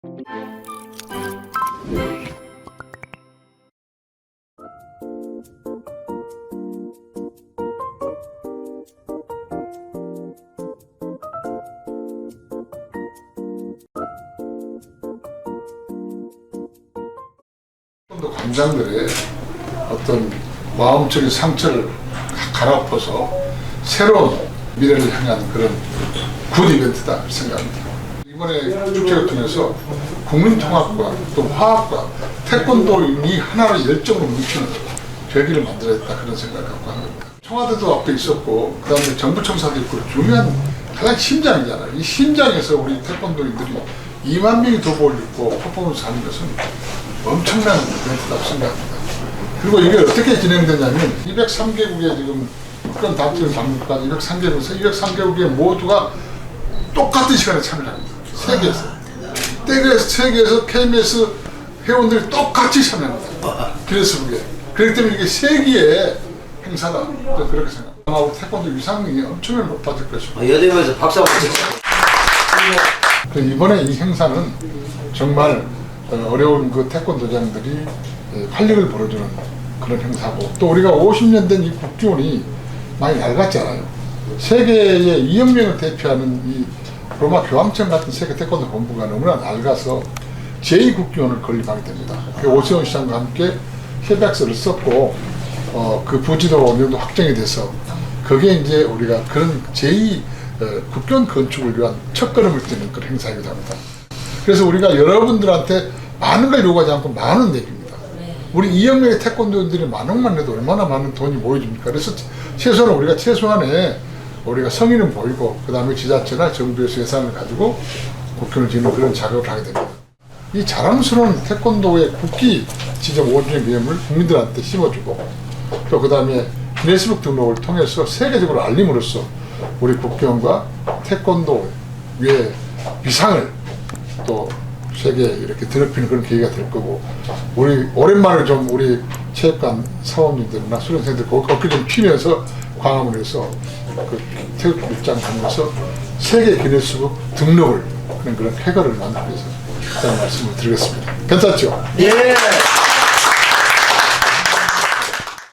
또 관장들의 어떤 마음적인 상처를 갈아엎어서 새로운 미래를 향한 그런 굿 이벤트다 생각합니다. 이번에 축제를 통해서 국민통합과 또 화합과 태권도인이 하나로 열정으로 뭉치는 계기를 만들어야겠다 그런 생각을 갖고 한 겁니다. 청와대도 앞에 있었고 그 다음에 정부 청사도 있고 중요한 가장 심장이잖아요. 이 심장에서 우리 태권도인들이 2만 명이 도복을 입고 퍼포먼스 하는 것은 엄청난 이벤트라고 생각합니다. 그리고 이게 어떻게 진행되냐면 203개국의 지금 국권 다투는 장면까지 203개국에서 203개국의 모두가 똑같은 시간에 참여를 합니다. 세계에서. 세계에서, 세계에서 KBS 회원들이 똑같이 참여합니다. 기네스 북에. 그렇기 때문에 이게 세계의 행사다. 그렇게 생각합니다. 아마 태권도 위상이 엄청나게 높아질 것이고 어, 여대면서 박수 한번 이번에 이 행사는 정말 어, 어려운 그 태권도장들이 예, 활력을 벌어주는 그런 행사고 또 우리가 50년 된 이 국기원이 많이 낡았잖아요. 세계의 2억 명을 대표하는 이 로마 교황청 같은 세계 태권도 본부가 너무나 낡아서 제2국기원을 건립하게 됩니다. 그 오세훈 시장과 함께 협약서를 썼고 어, 그 부지도 어느 정도 확정이 돼서 그게 이제 우리가 그런 제2 어, 국경 건축을 위한 첫걸음을 떼는 그런 행사이기도 합니다. 그래서 우리가 여러분들한테 많은 걸 요구하지 않고 많은 얘기입니다. 우리 2억 명의 태권도인들이 만 원만 내도 얼마나 많은 돈이 모여집니까? 그래서 최소한 우리가 최소한의 우리가 성의는 보이고 그 다음에 지자체나 정부에서 예산을 가지고 국경을 짓는 그런 작업을 하게 됩니다. 이 자랑스러운 태권도의 국기 지정 5주년 기념을 국민들한테 심어주고 또 그 다음에 기네스북 등록을 통해서 세계적으로 알림으로써 우리 국경과 태권도의 위상을 또 세계에 이렇게 드높이는 그런 계기가 될 거고 우리 오랜만에 좀 우리 체육관 사원님들이나 수련생들 그 어깨 좀 피면서 광화문에서 그 태극 입장 하면서 세계 기네스북 등록을 그런 그런 쾌거를 만들기 위해서 일단 말씀을 드리겠습니다. 괜찮죠? 예.